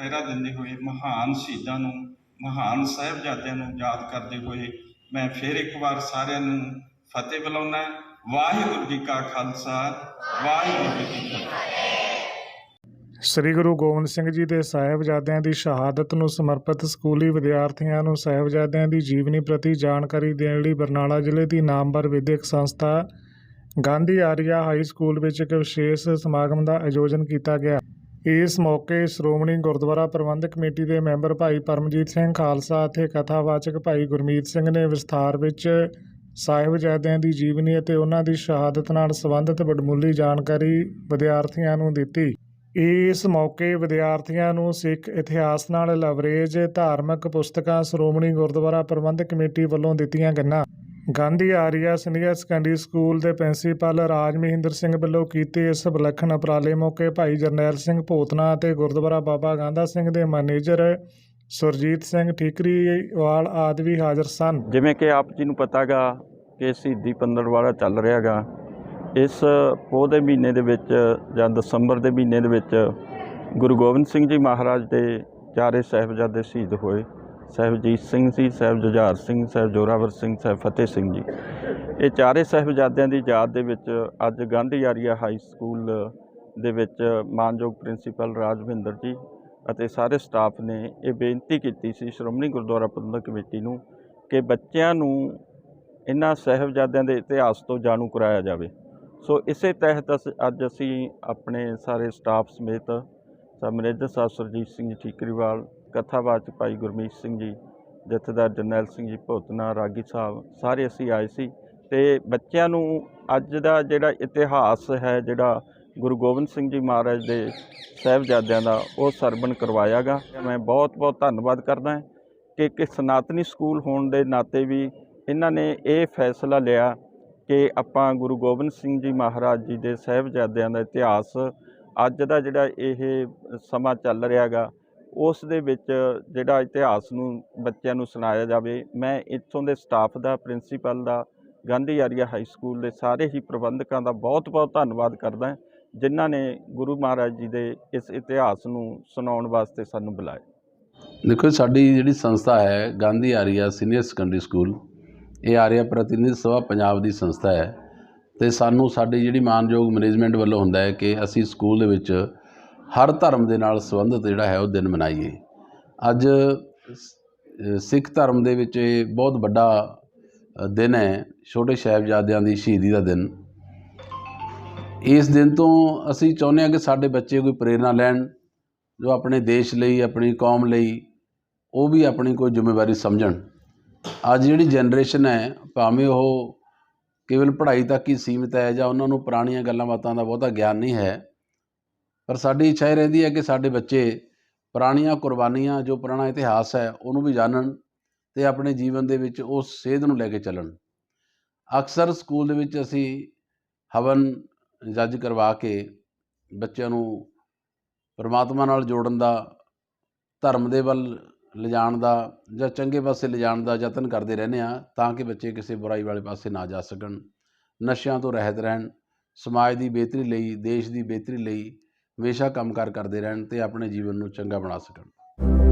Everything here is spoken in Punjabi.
ਪਹਿਰਾ ਦਿੰਦੇ ਹੋਏ ਮਹਾਨ ਸ਼ਹੀਦਾਂ ਨੂੰ, ਮਹਾਨ ਸਾਹਿਬਜ਼ਾਦਿਆਂ ਨੂੰ ਯਾਦ ਕਰਦੇ ਹੋਏ ਮੈਂ ਫਿਰ ਇੱਕ ਵਾਰ ਸਾਰਿਆਂ ਨੂੰ ਫਤਿਹ ਬੁਲਾਉਣਾ ਵਾਹਿਗੁਰੂ ਜੀ ਕਾ ਖਾਲਸਾ, ਵਾਹਿਗੁਰੂ ਜੀ ਕੀ ਫਤਿਹ। ਸ੍ਰੀ ਗੁਰੂ ਗੋਬਿੰਦ ਸਿੰਘ ਜੀ ਦੇ ਸਾਹਿਬਜ਼ਾਦਿਆਂ ਦੀ ਸ਼ਹਾਦਤ ਨੂੰ ਸਮਰਪਿਤ ਸਕੂਲੀ ਵਿਦਿਆਰਥੀਆਂ ਨੂੰ ਸਾਹਿਬਜ਼ਾਦਿਆਂ ਦੀ ਜੀਵਨੀ ਪ੍ਰਤੀ ਜਾਣਕਾਰੀ ਦੇਣ ਲਈ ਬਰਨਾਲਾ ਜ਼ਿਲ੍ਹੇ ਦੀ ਨਾਮਵਰ ਵਿਦਿਅਕ ਸੰਸਥਾ ਗਾਂਧੀ ਆਰੀਆ ਹਾਈ ਸਕੂਲ ਵਿੱਚ ਇੱਕ ਵਿਸ਼ੇਸ਼ ਸਮਾਗਮ ਦਾ ਆਯੋਜਨ ਕੀਤਾ ਗਿਆ। ਇਸ ਮੌਕੇ ਸ਼੍ਰੋਮਣੀ ਗੁਰਦੁਆਰਾ ਪ੍ਰਬੰਧਕ ਕਮੇਟੀ ਦੇ ਮੈਂਬਰ ਭਾਈ ਪਰਮਜੀਤ ਸਿੰਘ ਖਾਲਸਾ ਅਤੇ ਕਥਾਵਾਚਕ ਭਾਈ ਗੁਰਮੀਤ ਸਿੰਘ ਨੇ ਵਿਸਥਾਰ ਵਿੱਚ ਸਾਹਿਬਜ਼ਾਦਿਆਂ ਦੀ ਜੀਵਨੀ ਅਤੇ ਉਹਨਾਂ ਦੀ ਸ਼ਹਾਦਤ ਨਾਲ ਸੰਬੰਧਿਤ ਵਡਮੁੱਲੀ ਜਾਣਕਾਰੀ ਵਿਦਿਆਰਥੀਆਂ ਨੂੰ ਦਿੱਤੀ। ਇਸ ਮੌਕੇ ਵਿਦਿਆਰਥੀਆਂ ਨੂੰ ਸਿੱਖ ਇਤਿਹਾਸ ਨਾਲ ਲਵਰੇਜ ਧਾਰਮਿਕ ਪੁਸਤਕਾਂ ਸ਼੍ਰੋਮਣੀ ਗੁਰਦੁਆਰਾ ਪ੍ਰਬੰਧਕ ਕਮੇਟੀ ਵੱਲੋਂ ਦਿੱਤੀਆਂ ਗਈਆਂ। Gandhi Arya senior secondary school ਦੇ ਪ੍ਰਿੰਸੀਪਲ ਰਾਜ ਮਹਿੰਦਰ ਸਿੰਘ ਵੱਲੋਂ ਕੀਤੇ ਇਸ ਵਿਲੱਖਣ ਉਪਰਾਲੇ ਮੌਕੇ ਭਾਈ ਜਰਨੈਲ ਸਿੰਘ ਭੋਤਨਾ ਅਤੇ ਗੁਰਦੁਆਰਾ ਬਾਬਾ ਗਾਂਧਾ ਸਿੰਘ ਦੇ ਮੈਨੇਜਰ ਸੁਰਜੀਤ ਸਿੰਘ ਠੀਕਰੀਵਾਲ ਆਦਿ ਵੀ ਹਾਜ਼ਰ ਸਨ। ਜਿਵੇਂ ਕਿ ਆਪ ਜੀ ਨੂੰ ਪਤਾਗਾ ਕਿ ਸ਼ਹੀਦੀ ਪੰਦਰਵਾੜਾ ਚੱਲ ਰਿਹਾਗਾ। ਇਸ ਪੋਹ ਦੇ ਮਹੀਨੇ ਦੇ ਵਿੱਚ ਜਾਂ ਦਸੰਬਰ ਦੇ ਮਹੀਨੇ ਦੇ ਵਿੱਚ ਗੁਰੂ ਗੋਬਿੰਦ ਸਿੰਘ ਜੀ ਮਹਾਰਾਜ ਦੇ ਚਾਰੇ ਸਾਹਿਬਜ਼ਾਦੇ ਸ਼ਹੀਦ ਹੋਏ। ਸਾਹਿਬਜੀਤ ਸਿੰਘ ਸੀ ਸਾਹਿਬ ਜੁਝਾਰ ਸਿੰਘ ਸਾਹਿਬ ਜੋਰਾਵਰ ਸਿੰਘ ਸਾਹਿਬ ਫਤਿਹ ਸਿੰਘ ਜੀ। ਇਹ ਚਾਰੇ ਸਾਹਿਬਜ਼ਾਦਿਆਂ ਦੀ ਯਾਦ ਦੇ ਵਿੱਚ ਅੱਜ ਗਾਂਧੀ ਆਰੀਆ ਹਾਈ ਸਕੂਲ ਦੇ ਵਿੱਚ ਮਾਨਯੋਗ ਪ੍ਰਿੰਸੀਪਲ ਰਾਜਵਿੰਦਰ ਜੀ ਅਤੇ ਸਾਰੇ ਸਟਾਫ ਨੇ ਇਹ ਬੇਨਤੀ ਕੀਤੀ ਸੀ ਸ਼੍ਰੋਮਣੀ ਗੁਰਦੁਆਰਾ ਪ੍ਰਬੰਧਕ ਕਮੇਟੀ ਨੂੰ ਕਿ ਬੱਚਿਆਂ ਨੂੰ ਇਹਨਾਂ ਸਾਹਿਬਜ਼ਾਦਿਆਂ ਦੇ ਇਤਿਹਾਸ ਤੋਂ ਜਾਣੂ ਕਰਾਇਆ ਜਾਵੇ। ਸੋ ਇਸੇ ਤਹਿਤ ਅਸ- ਅੱਜ ਅਸੀਂ ਆਪਣੇ ਸਾਰੇ ਸਟਾਫ ਸਮੇਤ ਸਾਹਿਬ ਮੈਨੇਜਰ ਸਾਹਿਬ ਸੁਰਜੀਤ ਸਿੰਘ ਠੀਕਰੀਵਾਲ ਕਥਾਵਾਚਕ ਭਾਈ ਗੁਰਮੀਤ ਸਿੰਘ ਜੀ, ਜਥੇਦਾਰ ਜਰਨੈਲ ਸਿੰਘ ਜੀ ਭੋਤਨਾ ਰਾਗੀ ਸਾਹਿਬ, ਸਾਰੇ ਅਸੀਂ ਆਏ ਸੀ ਤੇ ਬੱਚਿਆਂ ਨੂੰ ਅੱਜ ਦਾ ਜਿਹੜਾ ਇਤਿਹਾਸ ਹੈ, ਜਿਹੜਾ ਗੁਰੂ ਗੋਬਿੰਦ ਸਿੰਘ ਜੀ ਮਹਾਰਾਜ ਦੇ ਸਾਹਿਬਜ਼ਾਦਿਆਂ ਦਾ, ਉਹ ਸਰਵਣ ਕਰਵਾਇਆਗਾ ਮੈਂ ਬਹੁਤ ਬਹੁਤ ਧੰਨਵਾਦ ਕਰਦਾ ਹਾਂ ਕਿ ਇੱਕ ਸਨਾਤਨੀ ਸਕੂਲ ਹੋਣ ਦੇ ਨਾਤੇ ਵੀ ਇਹਨਾਂ ਨੇ ਇਹ ਫੈਸਲਾ ਲਿਆ ਕਿ ਆਪਾਂ ਗੁਰੂ ਗੋਬਿੰਦ ਸਿੰਘ ਜੀ ਮਹਾਰਾਜ ਜੀ ਦੇ ਸਾਹਿਬਜ਼ਾਦਿਆਂ ਦਾ ਇਤਿਹਾਸ ਅੱਜ ਦਾ ਜਿਹੜਾ ਇਹ ਸਮਾਂ ਚੱਲ ਰਿਹਾਗਾ ਉਸ ਦੇ ਵਿੱਚ ਜਿਹੜਾ ਇਤਿਹਾਸ ਨੂੰ ਬੱਚਿਆਂ ਨੂੰ ਸੁਣਾਇਆ ਜਾਵੇ, ਮੈਂ ਇੱਥੋਂ ਦੇ ਸਟਾਫ ਦਾ ਪ੍ਰਿੰਸੀਪਲ ਦਾ, ਗਾਂਧੀ ਆਰੀਆ ਹਾਈ ਸਕੂਲ ਦੇ ਸਾਰੇ ਹੀ ਪ੍ਰਬੰਧਕਾਂ ਦਾ ਬਹੁਤ-ਬਹੁਤ ਧੰਨਵਾਦ ਕਰਦਾ ਜਿਨ੍ਹਾਂ ਨੇ ਗੁਰੂ ਮਹਾਰਾਜ ਜੀ ਦੇ ਇਸ ਇਤਿਹਾਸ ਨੂੰ ਸੁਣਾਉਣ ਵਾਸਤੇ ਸਾਨੂੰ ਬੁਲਾਇਆ। ਦੇਖੋ ਸਾਡੀ ਜਿਹੜੀ ਸੰਸਥਾ ਹੈ, Gandhi Arya senior secondary school ਇਹ ਆਰੀਆ ਪ੍ਰਤੀਨਿਧ ਸਭਾ ਪੰਜਾਬ ਦੀ ਸੰਸਥਾ ਹੈ ਤੇ ਸਾਨੂੰ ਸਾਡੀ ਜਿਹੜੀ ਮਾਨਯੋਗ ਮੈਨੇਜਮੈਂਟ ਵੱਲੋਂ ਹੁੰਦਾ ਹੈ ਕਿ ਅਸੀਂ ਸਕੂਲ ਦੇ ਵਿੱਚ ਹਰ ਧਰਮ ਦੇ ਨਾਲ ਸੰਬੰਧਿਤ ਜਿਹੜਾ ਹੈ ਉਹ ਦਿਨ ਮਨਾਈਏ। ਅੱਜ ਸਿੱਖ ਧਰਮ ਦੇ ਵਿੱਚ ਇਹ ਬਹੁਤ ਵੱਡਾ ਦਿਨ ਹੈ, ਛੋਟੇ ਸਾਹਿਬਜ਼ਾਦਿਆਂ ਦੀ ਸ਼ਹੀਦੀ ਦਾ ਦਿਨ। ਇਸ ਦਿਨ ਤੋਂ ਅਸੀਂ ਚਾਹੁੰਦੇ ਹਾਂ ਕਿ ਸਾਡੇ ਬੱਚੇ ਕੋਈ ਪ੍ਰੇਰਣਾ ਲੈਣ, ਜੋ ਆਪਣੇ ਦੇਸ਼ ਲਈ, ਆਪਣੀ ਕੌਮ ਲਈ, ਉਹ ਵੀ ਆਪਣੀ ਕੋਈ ਜ਼ਿੰਮੇਵਾਰੀ ਸਮਝਣ। ਅੱਜ ਜਿਹੜੀ ਜਨਰੇਸ਼ਨ ਹੈ, ਭਾਵੇਂ ਉਹ ਕੇਵਲ ਪੜ੍ਹਾਈ ਤੱਕ ਹੀ ਸੀਮਿਤ ਹੈ ਜਾਂ ਉਹਨਾਂ ਨੂੰ ਪੁਰਾਣੀਆਂ ਗੱਲਾਂ ਬਾਤਾਂ ਦਾ ਬਹੁਤਾ ਗਿਆਨ ਨਹੀਂ ਹੈ ਪਰ ਸਾਡੀ ਇੱਛਾ ਇਹ ਰਹਿੰਦੀ ਹੈ ਕਿ ਸਾਡੇ ਬੱਚੇ ਪੁਰਾਣੀਆਂ ਕੁਰਬਾਨੀਆਂ, ਜੋ ਪੁਰਾਣਾ ਇਤਿਹਾਸ ਹੈ, ਉਹਨੂੰ ਵੀ ਜਾਣਨ ਤੇ ਆਪਣੇ ਜੀਵਨ ਦੇ ਵਿੱਚ ਉਸ ਸੇਧ ਨੂੰ ਲੈ ਕੇ ਚੱਲਣ। ਅਕਸਰ ਸਕੂਲ ਦੇ ਵਿੱਚ ਅਸੀਂ ਹਵਨ ਜੱਜ ਕਰਵਾ ਕੇ ਬੱਚਿਆਂ ਨੂੰ ਪਰਮਾਤਮਾ ਨਾਲ ਜੋੜਨ ਦਾ, ਧਰਮ ਦੇ ਵੱਲ ਲਿਜਾਣ ਦਾ ਜਾਂ ਚੰਗੇ ਪਾਸੇ ਲਿਜਾਣ ਦਾ ਯਤਨ ਕਰਦੇ ਰਹਿੰਦੇ ਆ ਤਾਂ ਕਿ ਬੱਚੇ ਕਿਸੇ ਬੁਰਾਈ ਵਾਲੇ ਪਾਸੇ ਨਾ ਜਾ ਸਕਣ। ਨਸ਼ਿਆਂ ਤੋਂ ਰਹਿਤ ਰਹਿਣ, ਸਮਾਜ ਦੀ ਬਿਹਤਰੀ ਲਈ, ਦੇਸ਼ ਦੀ ਬਿਹਤਰੀ ਲਈ ਹਮੇਸ਼ਾ ਕੰਮਕਾਰ ਕਰਦੇ ਰਹਿਣ ਤੇ ਆਪਣੇ ਜੀਵਨ ਨੂੰ ਚੰਗਾ ਬਣਾ ਸਕਣ।